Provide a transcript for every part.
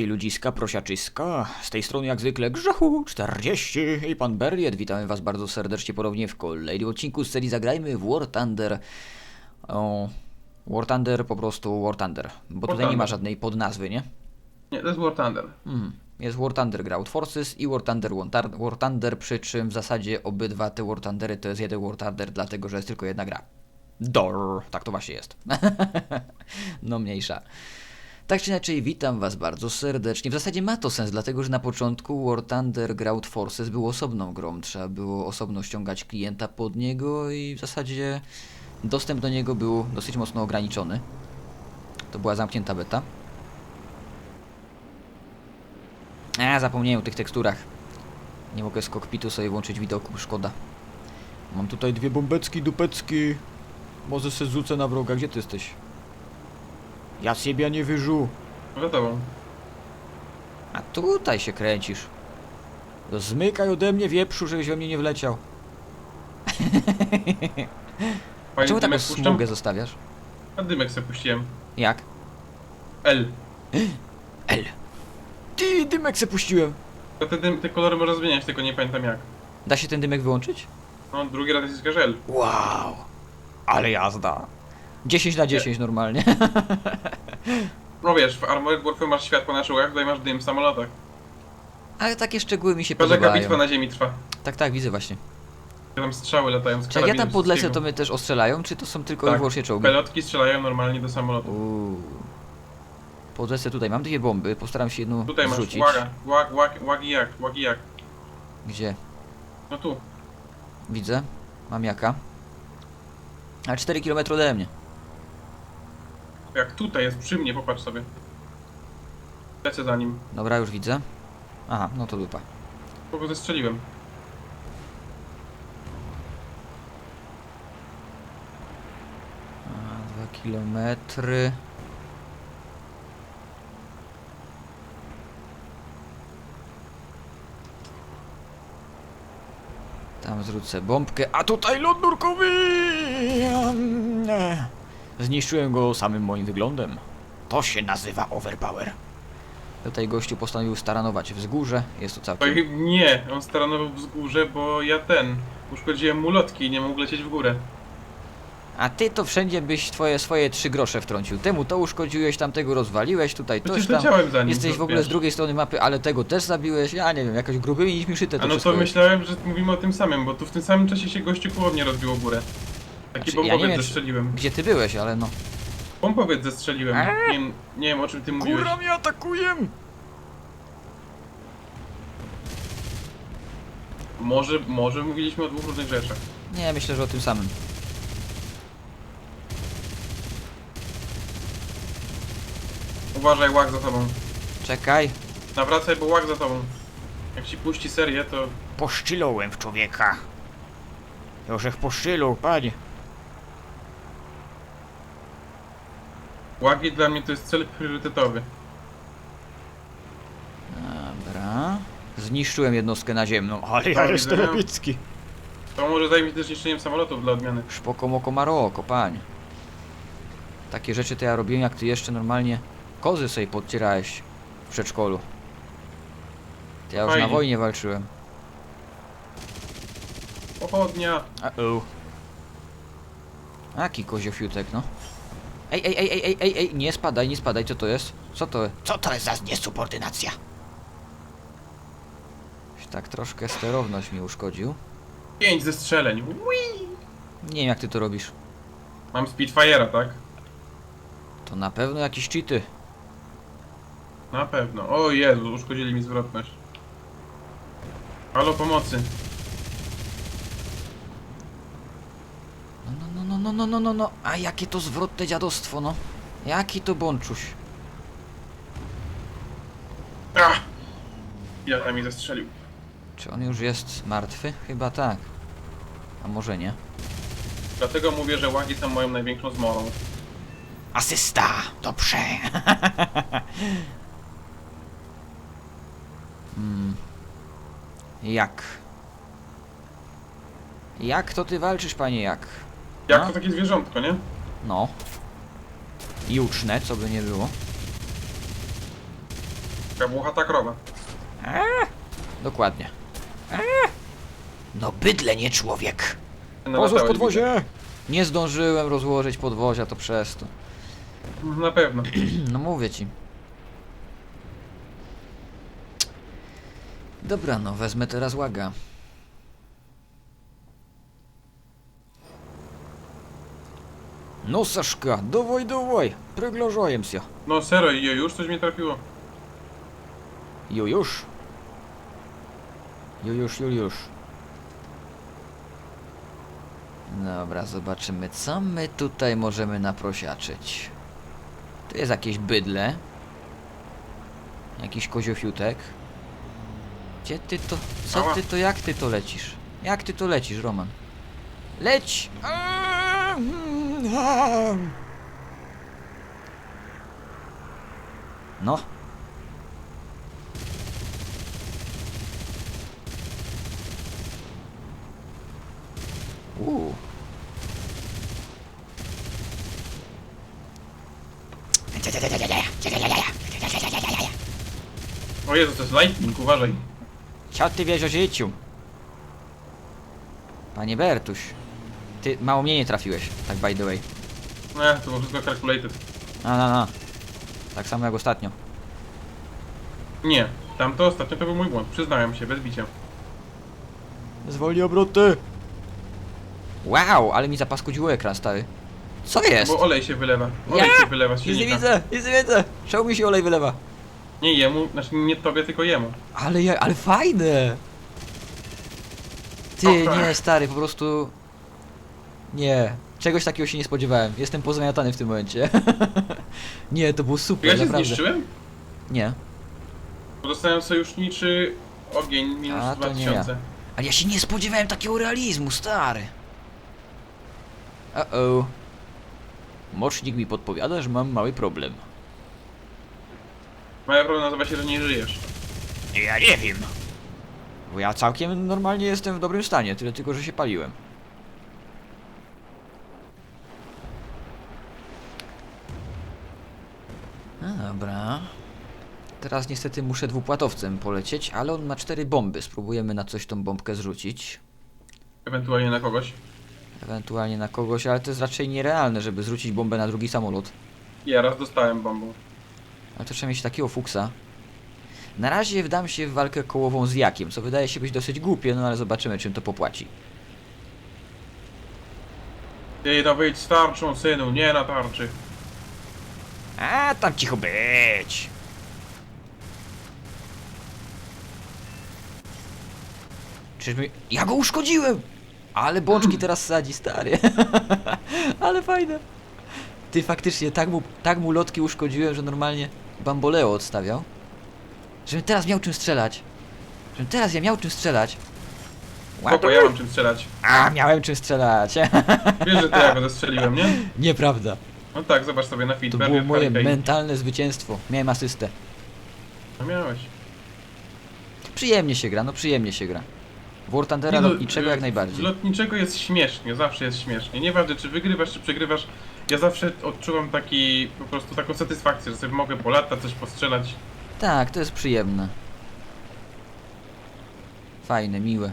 Hej, ludziska, prosiaczyska, z tej strony jak zwykle Grzechu 40 i pan Berliet, witamy was bardzo serdecznie ponownie w kolejnym odcinku z serii Zagrajmy w War Thunder. O, War Thunder, po prostu War Thunder, bo War tutaj nie ma Thunder. żadnej podnazwy, nie? Nie, to jest War Thunder. Mhm. Jest War Thunder Ground Forces i War Thunder War Thunder, przy czym w zasadzie obydwa te War Thundery to jest jeden War Thunder, dlatego że jest tylko jedna gra. Dor, tak to właśnie jest. no mniejsza. Tak czy inaczej, witam Was bardzo serdecznie. W zasadzie ma to sens, dlatego że na początku War Thunder Ground Forces był osobną grą. Trzeba było osobno ściągać klienta pod niego i w zasadzie dostęp do niego był dosyć mocno ograniczony. To była zamknięta beta. A, zapomniałem o tych teksturach. Nie mogę z kokpitu sobie włączyć widoku, szkoda. Mam tutaj dwie bombecki, dupecki. Może se rzucę na wroga. Gdzie ty jesteś? Ja siebie nie wyżu. Gotowo. A tutaj się kręcisz. To Zmykaj ode mnie wieprzu, żebyś we mnie nie wleciał. Fajny czemu taką dymek puszczam? smugę zostawiasz? A dymek sobie puściłem. Jak? L. L. Ty, dymek se puściłem. To te, dym, te kolory można zmieniać, tylko nie pamiętam jak. Da się ten dymek wyłączyć? No, drugi raz jest L. Wow. Ale jazda. 10 na 10 normalnie. No wiesz, w Armored Warfare masz światło na czołgach, tutaj masz dym w samolotach. Ale takie szczegóły mi się jaka bitwa podobają. na ziemi trwa. Tak, tak, widzę właśnie. Tam strzały latają z Czy jak ja tam z podlecę, wszystkiego. to mnie też ostrzelają, czy to są tylko i Tak, wyłącznie czołgi? Pelotki strzelają normalnie do samolotu. Uuu. Podlecę tutaj, mam dwie bomby, postaram się jedną Tutaj masz, zrzucić. uwaga, łag, łag, łagi jak, łagi jak. Gdzie? No tu. Widzę. Mam jaka. Ale 4 km ode mnie. Jak tutaj jest przy mnie, popatrz sobie. Lecę za nim. Dobra, już widzę. Aha, no to dupa. Kogo zestrzeliłem. A, dwa kilometry. Tam zrzucę bombkę, a tutaj ląd nurkowy! Nie. Zniszczyłem go samym moim wyglądem. To się nazywa overpower. Tutaj gościu postanowił staranować wzgórze, jest to całkiem... Oj, nie, on staranował wzgórze, bo ja ten. Uszkodziłem mu lotki i nie mógł lecieć w górę. A ty to wszędzie byś twoje swoje trzy grosze wtrącił. Temu to uszkodziłeś, tamtego rozwaliłeś, tutaj Przecież coś tam. leciałem za nim. Jesteś w ogóle wiesz. z drugiej strony mapy, ale tego też zabiłeś. Ja nie wiem, jakoś grubymi niż mi szyte to A no wszystko to jest. myślałem, że mówimy o tym samym, bo tu w tym samym czasie się gościu koło mnie rozbiło górę. Taki Znaczy, ja nie bombowiec wiem, czy- zestrzeliłem. Gdzie ty byłeś, ale no. Bombowiec zestrzeliłem. A? Nie wiem, nie wiem o czym ty mówiłeś. Góra mnie atakuje! Może, może mówiliśmy o dwóch różnych rzeczach. Nie, myślę, że o tym samym. Uważaj, łak za tobą. Czekaj. Nawracaj, bo łak za tobą. Jak ci puści serię, to Poszczylołem w człowieka. Jożech poszczylu, panie. Łagi dla mnie to jest cel priorytetowy. Dobra. Zniszczyłem jednostkę naziemną, ale ja Tak, jestem widzę. epicki. To może zajmie się też niszczeniem samolotów dla odmiany. Szpoko moko maroko, pań. Takie rzeczy to ja robiłem, jak ty jeszcze normalnie kozy sobie podcierałeś w przedszkolu. To ja już Fajnie. na wojnie walczyłem. Pochodnia. Uh-oh. Jaki koziofiutek, no. Ej, ej, ej, ej, ej, ej, ej, nie spadaj, nie spadaj, co to jest? Co to jest? Co to jest za niesubordynacja? Tak troszkę sterowność mi uszkodził. Pięć zestrzeleń. Ui. Nie wiem jak ty to robisz. Mam Spitfire'a, tak? To na pewno jakieś cheaty. Na pewno. O Jezu, uszkodzili mi zwrotność. Halo pomocy. No, no, no, no, no. A jakie to zwrotne dziadostwo, no. Jaki to bączuś. Ach! Ja tam mi zestrzelił. Czy on już jest martwy? Chyba tak. A może nie? Dlatego mówię, że łagi są moją największą zmorą. Asysta! Dobrze! hmm. Jak? Jak to ty walczysz, panie jak? Jak A? to takie zwierzątko, nie? No. Juczne, co by nie było. Taka włochata krowa. Dokładnie. No bydle, nie człowiek. Pozłóż podwozie! Nie zdążyłem rozłożyć podwozia, to przez to. widzę. Na pewno. No mówię ci. Dobra, no wezmę teraz łaga. No Saszka, dawaj, dawaj, pryglożojem się. No serio, i już coś mnie trafiło. Ju już. Ju już, ju już. Dobra, zobaczymy, co my tutaj możemy naprosiaczyć. Tu jest jakieś bydle. Jakiś koziofiutek. Gdzie ty to... Co Ała. ty to... Jak ty to lecisz? Jak ty to lecisz, Roman? Leć! No. Uuu. O Jezu, to jest lightning, uważaj. Co ty wiesz o życiu? Panie Bertuś. Ty mało mnie nie trafiłeś, tak by the way. Nie, to było wszystko calculated. No, no, no. Tak samo jak ostatnio. Nie, tamto ostatnio to był mój błąd. Przyznałem się, bez bicia. Zwolnij obroty! Wow, ale mi zapaskudziło ekran, stary. Co jest? Bo olej się wylewa. Olej Ja! się wylewa z Nic nie silnika. widzę, nic nie widzę. Czemu mi się olej wylewa? Nie jemu, znaczy nie tobie, tylko jemu. Ale ja, ale fajne! Ty, tak. nie, stary, po prostu... Nie, czegoś takiego się nie spodziewałem. Jestem pozamiatany w tym momencie. nie, to było super, Ja się naprawdę. zniszczyłem? Nie, Bo dostałem sojuszniczy ogień minus A, to nie 2000. ale ja się nie spodziewałem takiego realizmu, stary. Uh-oh. Mocznik mi podpowiada, że mam mały problem. Moja problem nazywa się, że nie żyjesz. Ja nie wiem. Bo ja całkiem normalnie jestem w dobrym stanie, tyle tylko, że się paliłem. No dobra. Teraz niestety muszę dwupłatowcem polecieć, ale on ma cztery bomby. Spróbujemy na coś tą bombkę zrzucić. Ewentualnie na kogoś. Ewentualnie na kogoś, ale to jest raczej nierealne, żeby zrzucić bombę na drugi samolot. Ja raz dostałem bombą. Ale to trzeba mieć takiego fuksa. Na razie wdam się w walkę kołową z Jakiem, co wydaje się być dosyć głupie, no ale zobaczymy czym to popłaci. Ty to wyjdź z tarczą, synu, nie na tarczy. A tam cicho być! Czyżby... Ja go uszkodziłem! Ale bączki teraz sadzi, stary. Ale fajne. Ty faktycznie tak mu, tak mu lotki uszkodziłem, że normalnie bamboleo odstawiał. Żebym teraz miał czym strzelać. Żebym teraz ja miał czym strzelać. Spoko, ja mam czym strzelać. A, miałem czym strzelać. Wiesz, że to ja go zestrzeliłem, nie? Nieprawda. No tak, zobacz sobie na To było moje mentalne zwycięstwo. Miałem asystę. No miałeś. Przyjemnie się gra, no przyjemnie się gra. War Thundera Nie no, lotniczego y, jak Z najbardziej. lotniczego jest śmiesznie, zawsze jest śmiesznie. Nieważne czy wygrywasz, czy przegrywasz, ja zawsze odczuwam taki, po prostu taką satysfakcję, że sobie mogę polatać, coś postrzelać. Tak, to jest przyjemne. Fajne, miłe.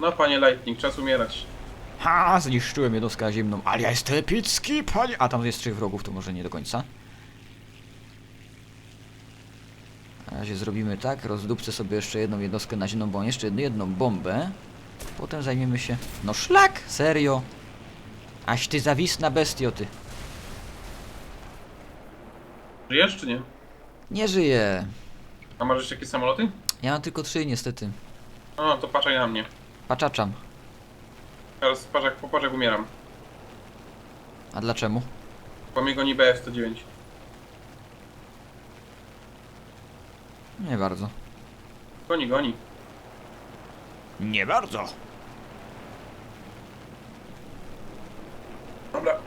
No panie Lightning, czas umierać. Ha, zniszczyłem jednostkę ziemną, ale ja jestem epicki, panie... A tam jest trzech wrogów, to może nie do końca. Na razie zrobimy tak, rozdupcę sobie jeszcze jedną jednostkę naziemną, bo mam jeszcze jedną bombę. Potem zajmiemy się... No szlak! Serio? Aś ty zawisna bestio, ty. Żyjesz czy nie? Nie żyję. A masz jeszcze jakieś samoloty? Ja mam tylko trzy niestety. O, to patrzaj na mnie. Paczaczam. Teraz popatrz jak umieram. A dlaczego? Bo mnie goni BF-109. Nie bardzo. Goni, goni. Nie bardzo. Dobra.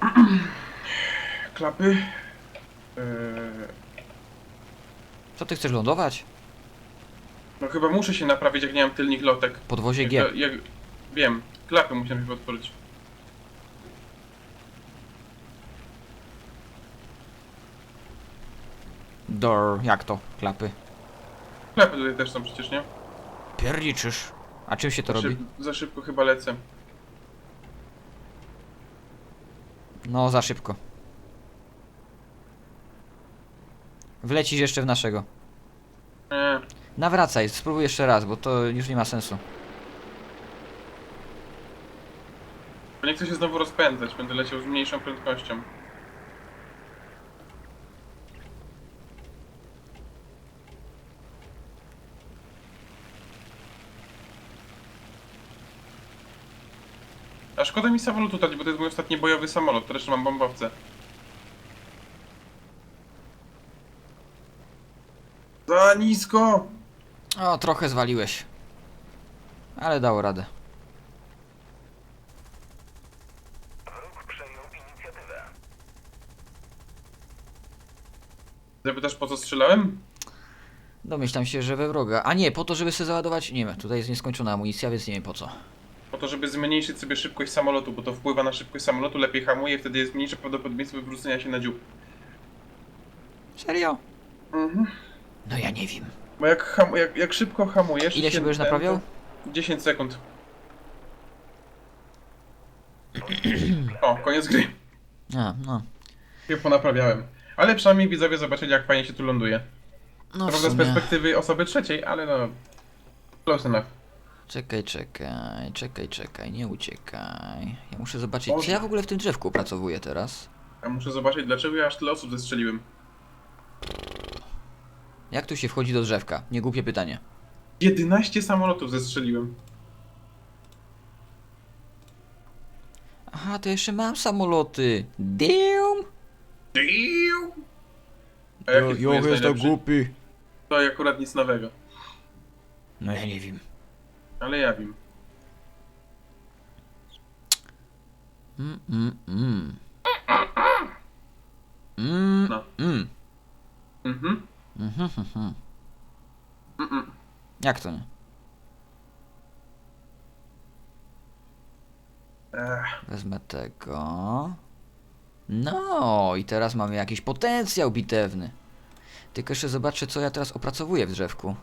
Klapy. Eee, Co ty chcesz lądować? no chyba muszę się naprawić, jak nie mam tylnych lotek. Podwozie Jak, G. to- jak, wiem, klapy muszę chyba otworzyć. Door, jak to? Klapy. Klepy tutaj też są przecież, nie? Pierniczysz. A czym się to robi? szyb, za szybko chyba lecę. No, za szybko. Wlecisz jeszcze w naszego. Nie. Nawracaj, spróbuj jeszcze raz, bo to już nie ma sensu. Bo nie chcę się znowu rozpędzać, będę leciał z mniejszą prędkością. A szkoda mi samolotu dać, bo to jest mój ostatni bojowy samolot, teraz jeszcze mam bombowce. Za nisko! O, trochę zwaliłeś. Ale dało radę. Zapytasz po co strzelałem? Domyślam się, że we wroga. A nie, po to, żeby sobie załadować. Nie wiem, tutaj jest nieskończona amunicja, więc nie wiem po co. Po to, żeby zmniejszyć sobie szybkość samolotu, bo to wpływa na szybkość samolotu, lepiej hamuje, wtedy jest mniejsze prawdopodobieństwo wywrócenia się na dziób. Serio? Mhm. No ja nie wiem. Bo jak, ham, jak, jak szybko hamujesz... Ile się będziesz ten- naprawiał? 10 sekund. O, koniec gry. A, no. Ja ponaprawiałem. Ale przynajmniej widzowie zobaczyli, jak fajnie się tu ląduje. No w Prawda z sumie. perspektywy osoby trzeciej, ale no... Close enough. Czekaj, czekaj, czekaj, czekaj, nie uciekaj. Ja muszę zobaczyć, Można. czy ja w ogóle w tym drzewku opracowuję teraz. A muszę zobaczyć, dlaczego ja aż tyle osób zestrzeliłem. Jak tu się wchodzi do drzewka? Niegłupie pytanie. 11 samolotów zestrzeliłem. Aha, to jeszcze mam samoloty. Damn! A jaki twój jest najlepszy? głupi. To akurat nic nowego. No ja nie wiem. Ale ja wiem. Mm, mm, mm. Mm, No. mm. Mhm. Mhm, mhm. Mm-mm. Jak to nie? Ech, Wezmę tego. No i teraz mamy jakiś potencjał bitewny. Tylko jeszcze zobaczę, co ja teraz opracowuję w drzewku.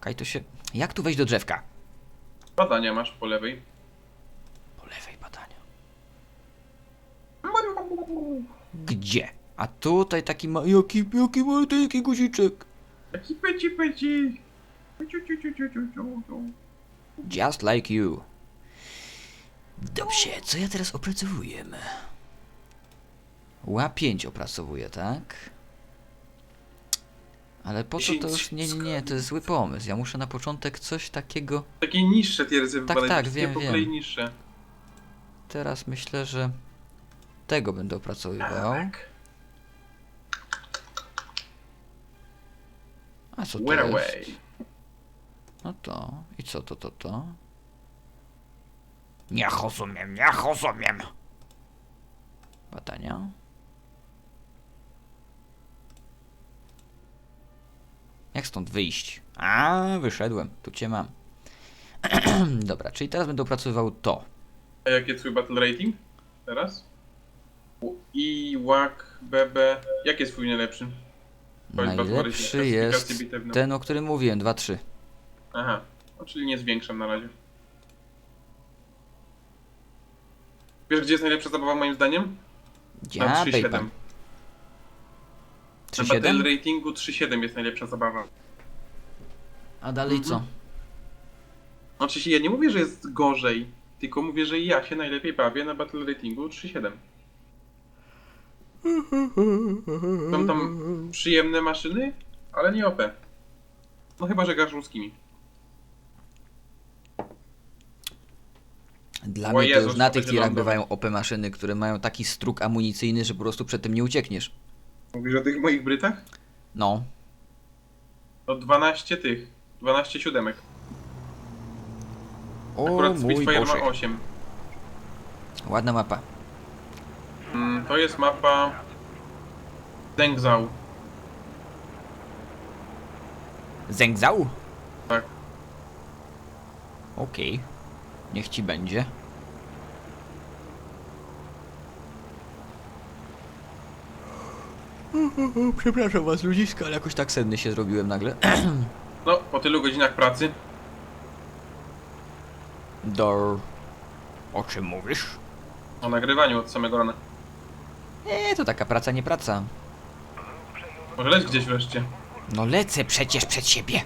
Kaj to się... Jak tu wejść do drzewka? badania masz po lewej. Po lewej badania. Gdzie? A tutaj taki ma... Jaki, jaki malutki guziczek. Taki peci peci. Just like you. Dobrze, co ja teraz opracowuję? Ła5 opracowuję, tak? Ale po co to już... Nie, nie, nie, to jest zły pomysł. Ja muszę na początek coś takiego... Takie niższe tiersy Tak, tak, wszystkie wiem, po wiem. kolei niższe. Teraz myślę, że... Tego będę opracowywał. Tak. A co to jest? No to... I co to, to, to? Nie rozumiem, nie rozumiem. Badania. Jak stąd wyjść? A, wyszedłem. Tu cię mam. Dobra, czyli teraz będę opracowywał to. A jaki jest twój battle rating? Teraz? U- I, WAK, BB. Jaki jest twój najlepszy? Powiedz battle rating, Najlepszy klasyfikację jest bitewną. ten, o którym mówiłem, 2-3. Aha. No, czyli nie zwiększam na razie. Wiesz, gdzie jest najlepsza zabawa moim zdaniem? Na Ja, 3.7. Na battle 3-7? ratingu 3.7 jest najlepsza zabawa. A dalej co? Oczywiście ja nie mówię, że jest gorzej, tylko mówię, że ja się najlepiej bawię na battle ratingu 3.7. Są tam przyjemne maszyny, ale nie OP. No chyba, że grasz ruskimi. Dla O mnie to Jezus, już na to tych będzie tirach bywają OP maszyny, które mają taki struk amunicyjny, że po prostu przed tym nie uciekniesz. Mówisz o tych moich brytach? No. No 12 tych. 12 siódemek. O Akurat mój Spitfire Boże. ma 8. Ładna mapa. Mm, to jest mapa... Dengzau. Zęgzał? Tak. Okej. Niech ci będzie. Przepraszam was ludziska, ale jakoś tak senny się zrobiłem nagle. No, po tylu godzinach pracy. Dor. O czym mówisz? O nagrywaniu od samego rana. Nie, to taka praca, nie praca. Może leć gdzieś wreszcie. No lecę przecież przed siebie.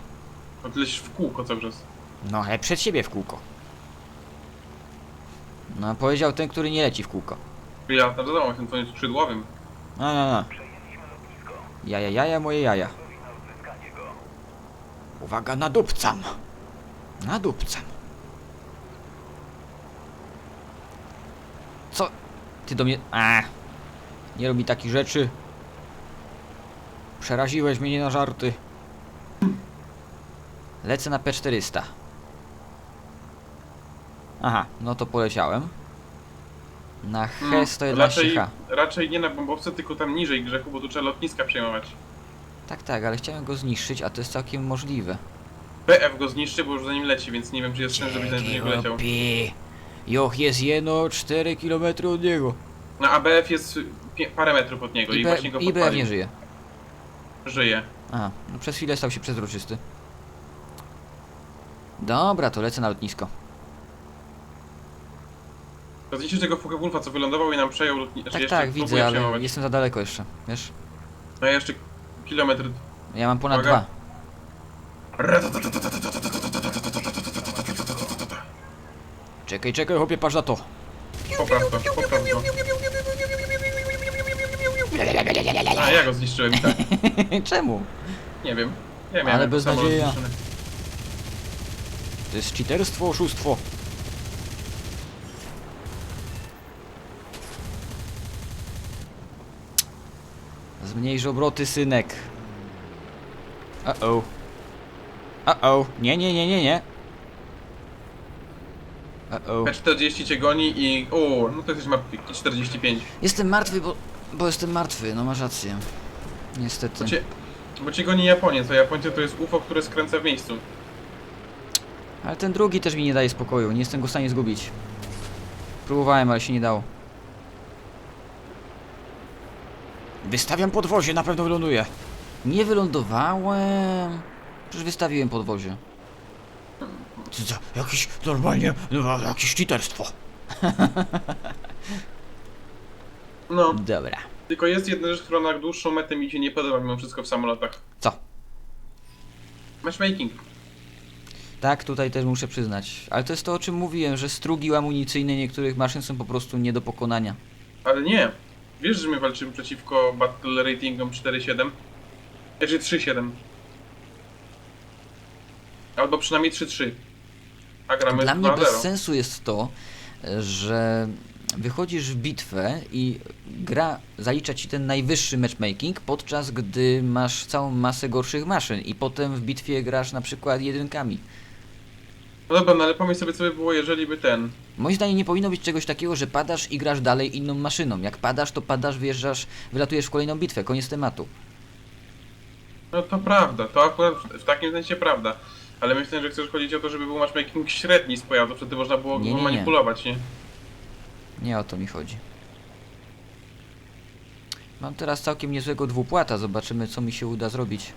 Bo ty lecisz w kółko co czas. No ale przed siebie w kółko. No powiedział ten, który nie leci w kółko. Ja tam zadałem jestem twoim skrzydłowym. No, no, no. Jaja, jaja, moje jaja. Uwaga, nadupcam. Nadupcam. Co? Ty do mnie... A, Nie robi takich rzeczy. Przeraziłeś mnie nie na żarty. Lecę na P400. Aha, no to poleciałem. Na Mm, H111H. raczej, raczej nie na bombowce, tylko tam niżej grzechu, bo tu trzeba lotniska przejmować. Tak, tak, ale chciałem go zniszczyć, a to jest całkiem możliwe. PF go zniszczy, bo już za nim leci, więc nie wiem czy jest sens, żebyś do niego leciał. Joch jest jeno 4 km od niego. No ABF jest pie- parę metrów od niego i, I, właśnie go B, IBF podpalił. nie żyje. Żyje. Aha, no przez chwilę stał się przezroczysty. Dobra, to lecę na lotnisko. Zniszczysz tego Fuka Wolfa, co wylądował i nam przejął. Tak, tak, widzę, ale jestem za daleko jeszcze, wiesz? No ja jeszcze kilometr. Ja mam ponad Uwaga. dwa. Czekaj, czekaj, chłopie, patrz na to. Popraw to, popraw to. A ja go zniszczyłem i tak. Czemu? Nie wiem. Nie wiem, Ale beznadzieja. zniszczone. To jest cheaterstwo, oszustwo. Zmniejsz obroty, synek. Uh-oh. Uh-oh. Nie, nie, nie, nie, nie. Uh-oh. P40 cię goni i... O, no to jesteś ma 45. Jestem martwy, bo, bo jestem martwy. No masz rację. Niestety. Bo cię, bo cię goni Japoniec, a Japońcy to jest UFO, które skręca w miejscu. Ale ten drugi też mi nie daje spokoju. Nie jestem go w stanie zgubić. Próbowałem, ale się nie dało. Wystawiam podwozie, na pewno wyląduję. Nie wylądowałem. Przecież wystawiłem podwozie. Co, co, jakieś normalnie, no, jakieś cheaterstwo. No, Dobra. tylko jest jedna rzecz, która na dłuższą metę mi się nie podoba mimo wszystko w samolotach. Co? Matchmaking. Tak, tutaj też muszę przyznać. Ale to jest to, o czym mówiłem, że strugi amunicyjne niektórych maszyn są po prostu nie do pokonania. Ale nie. Wiesz, że my walczymy przeciwko battle ratingom 4.7? Znaczy 3.7. Albo przynajmniej 3.3. A gramy Dla mnie 2.0. bez sensu jest to, że wychodzisz w bitwę i gra zalicza ci ten najwyższy matchmaking, podczas gdy masz całą masę gorszych maszyn i potem w bitwie grasz na przykład jedynkami. No dobra, no ale pomyśl sobie, co by było, jeżeli by ten... Moim zdaniem nie powinno być czegoś takiego, że padasz i grasz dalej inną maszyną. Jak padasz, to padasz, wjeżdżasz, wylatujesz w kolejną bitwę, koniec tematu. No to prawda, to akurat w- w takim sensie prawda. Ale myślę, że chcesz chodzić o to, żeby był matchmaking średni z pojazdów, wtedy można było Nie, go nie. manipulować, nie? Nie o to mi chodzi. Mam teraz całkiem niezłego dwupłata, zobaczymy co mi się uda zrobić.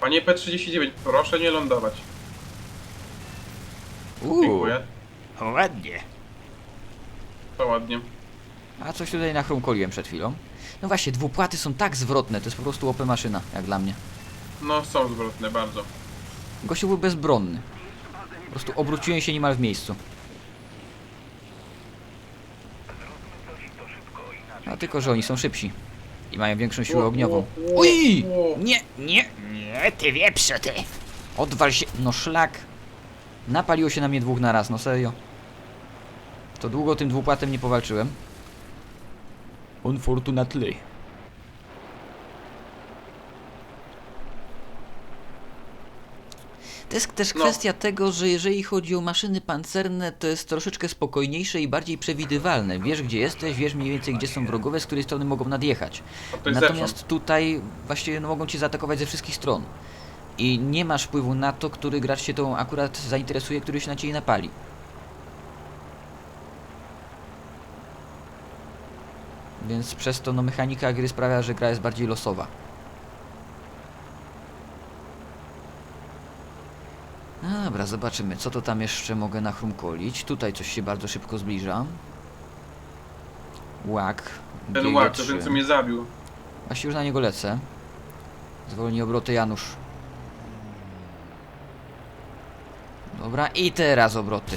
Panie P39, proszę nie lądować. Uuu, Dziękuję. ładnie. To ładnie. A coś tutaj nachrumkoliłem przed chwilą. No właśnie, dwupłaty są tak zwrotne, to jest po prostu OP maszyna, jak dla mnie. No są zwrotne, bardzo. Gościu był bezbronny. Po prostu obróciłem się niemal w miejscu. A tylko, że oni są szybsi. I mają większą siłę ogniową. Uj! Nie, nie, nie, ty wieprze, ty! Odwal się, no szlak. Napaliło się na mnie dwóch naraz, no serio. To długo tym dwupłatem nie powalczyłem. Unfortunately. To jest też No. kwestia tego, że jeżeli chodzi o maszyny pancerne, to jest troszeczkę spokojniejsze i bardziej przewidywalne. Wiesz gdzie jesteś, wiesz mniej więcej gdzie są wrogowie, z której strony mogą nadjechać. Natomiast zewsząd. tutaj właściwie no, mogą cię zaatakować ze wszystkich stron. I nie masz wpływu na to, który gracz się tą akurat zainteresuje, który się na ciebie napali. Więc przez to no, mechanika gry sprawia, że gra jest bardziej losowa. No Dobra, zobaczymy, co to tam jeszcze mogę nachrumkolić. Tutaj coś się bardzo szybko zbliża. Łak. Ten łak, to GG3. ten co mnie zabił. Właśnie już na niego lecę. Zwolnij obroty Janusz. Dobra, i teraz obroty.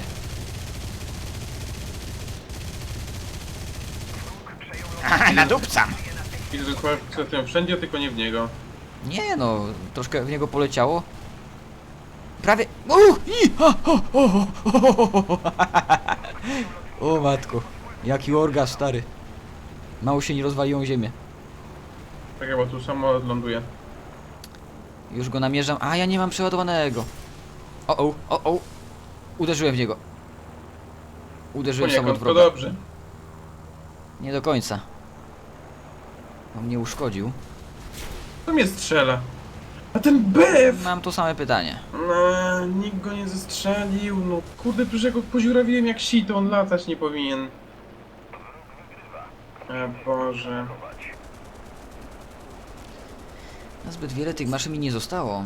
Aha, nadupcam! Że twoje wszędzie, tylko nie w niego. Nie no, troszkę w niego poleciało. Prawie... I, ha, ho, ho, ho, ho, ho, ho. O matko, jaki orgazm stary. Mało się nie rozwaliło o ziemię. Tak, bo tu samolot ląduje. Już go namierzam. A ja nie mam przeładowanego. O o, o o. Uderzyłem w niego. Uderzyłem w samolot Poniekąd wroga. to dobrze. Nie do końca. On mnie uszkodził. To mnie strzela. A ten BF! Mam to same pytanie. No, nikt go nie zestrzelił. No kurde, przecież ja go poziurawiłem jak sito, on latać nie powinien. O Boże. Zbyt wiele tych maszyn mi nie zostało.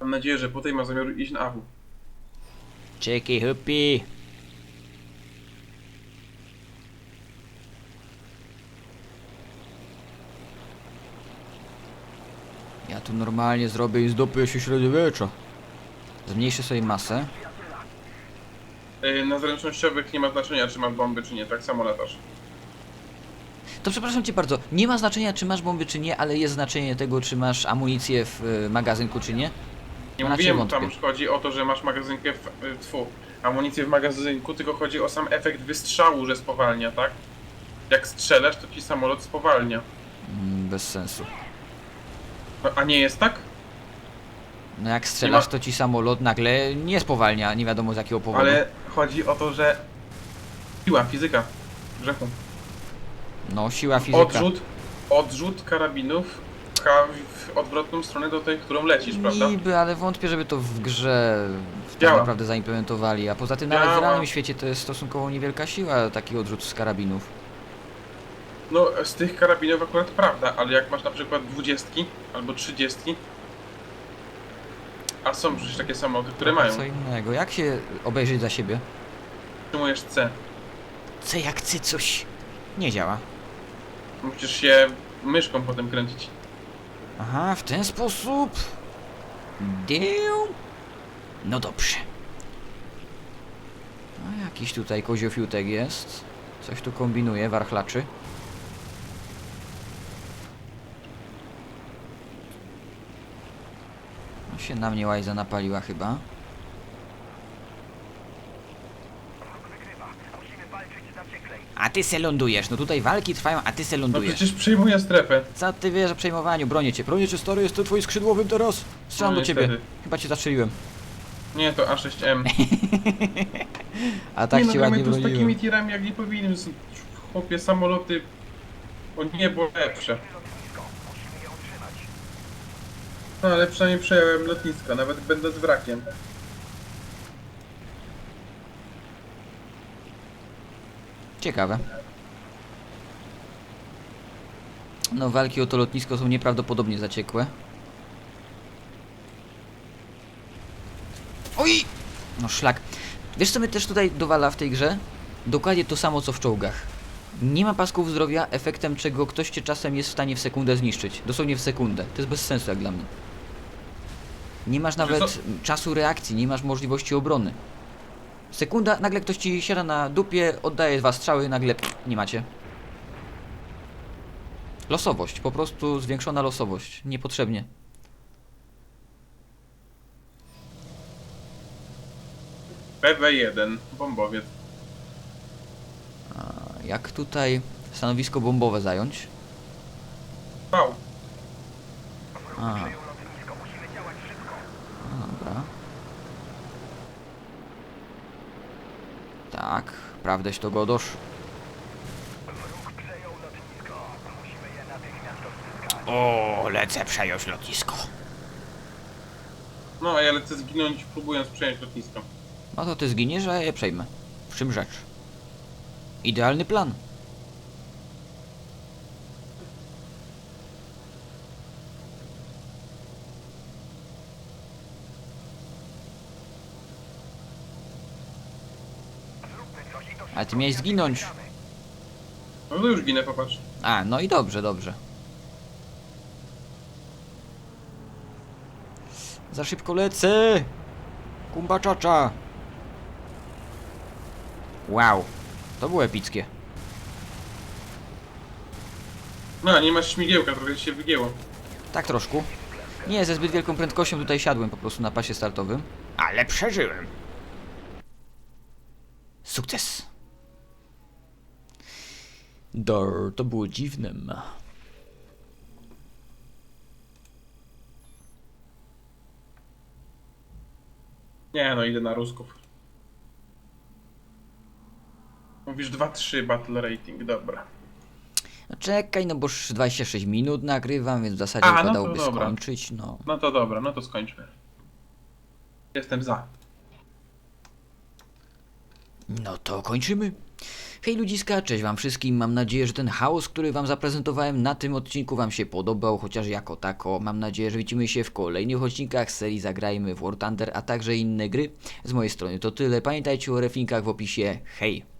Mam nadzieję, że po tej ma zamiar iść na AW. Czeki hupi. Ja tu normalnie zrobię i zdopię się średniowiecza. Zmniejszę sobie masę. Yy, Na zręcznościowych nie ma znaczenia, czy masz bomby, czy nie. Tak samo latasz. To przepraszam cię bardzo, nie ma znaczenia czy masz bomby czy nie, ale jest znaczenie tego czy masz amunicję w y, magazynku czy nie. Nie Raczej mówiłem, wątpię. tam chodzi o to, że masz magazynkę, w, y, tfu, amunicję w magazynku, tylko chodzi o sam efekt wystrzału, że spowalnia, tak? Jak strzelasz, to ci samolot spowalnia. Mm, bez sensu. No, a nie jest tak? No jak strzelasz ma- to ci samolot nagle nie spowalnia, nie wiadomo z jakiego powodu. Ale chodzi o to, że siła, fizyka, grzechu. No siła fizyka. Odrzut, odrzut karabinów pcha w odwrotną stronę do tej, którą lecisz, prawda? Niby, ale wątpię, żeby to w grze tak Działa. naprawdę zaimplementowali. A poza tym nawet w Działa. realnym świecie to jest stosunkowo niewielka siła taki odrzut z karabinów. No, z tych karabinów akurat prawda, ale jak masz na przykład dwudziestki albo trzydziestki, a są przecież takie samoloty, które mają, Co innego. Jak się obejrzeć za siebie? przyjmujesz C. C jak cycuś. Nie działa. Musisz się myszką potem kręcić. Aha, w ten sposób. Deal. No dobrze. No jakiś tutaj koziofiutek jest. Coś tu kombinuje, warchlaczy. No się na mnie łajza napaliła chyba. A ty se lądujesz. No tutaj walki trwają, a ty se No lądujesz. przecież przejmuję strefę. Co ty wiesz o przejmowaniu? Bronię cię. Bronię cię, stary, jestem twoim skrzydłowym teraz. Strzelam No, do ciebie. niestety. Chyba cię zastrzeliłem. Nie, to A6M. A tak nie, cię no ładnie gramy tu z broniłem. takimi tirami jak nie powinny. Są chłopie samoloty o niebo lepsze. No ale przynajmniej przejąłem lotnisko, nawet będąc wrakiem. Ciekawe. No, walki o to lotnisko są nieprawdopodobnie zaciekłe. Oj! No szlak. Wiesz co mnie też tutaj dowala w tej grze? Dokładnie to samo co w czołgach. Nie ma pasków zdrowia, efektem czego ktoś cię czasem jest w stanie w sekundę zniszczyć. Dosłownie w sekundę. To jest bez sensu jak dla mnie. Nie masz nawet czasu reakcji, nie masz możliwości obrony. Sekunda, nagle ktoś ci siada na dupie, oddaje dwa strzały, nagle nie macie. Losowość, po prostu zwiększona losowość, niepotrzebnie. BB1, bombowiec. Jak tutaj stanowisko bombowe zająć? V. A. Dobra. Tak, prawdeś to godosz. O, lecę przejąć lotnisko. No a ja lecę zginąć próbując przejąć lotnisko. No to ty zginiesz, a ja je przejmę. W czym rzecz? Idealny plan. A ty miałeś zginąć. No to już ginę, popatrz. A, no i dobrze, dobrze. Za szybko lecę! Kumba czacza! Wow, to było epickie. No, nie masz śmigiełka, trochę ci się wygięło. Tak troszkę. Nie, ze zbyt wielką prędkością tutaj siadłem po prostu na pasie startowym. Ale przeżyłem! Sukces! Dor, to było dziwne. Nie, no idę na Rusków. Mówisz 2-3 battle rating, dobra. No czekaj, no bo już 26 minut nagrywam, więc w zasadzie A, no to wypadałoby dobra. skończyć, no. No to dobra, no to skończmy. Jestem za. No to kończymy. Hej ludziska, cześć wam wszystkim. Mam nadzieję, że ten chaos, który wam zaprezentowałem na tym odcinku wam się podobał, chociaż jako tako. Mam nadzieję, że widzimy się w kolejnych odcinkach serii Zagrajmy w War Thunder, a także inne gry. Z mojej strony to tyle. Pamiętajcie o reflinkach w opisie. Hej!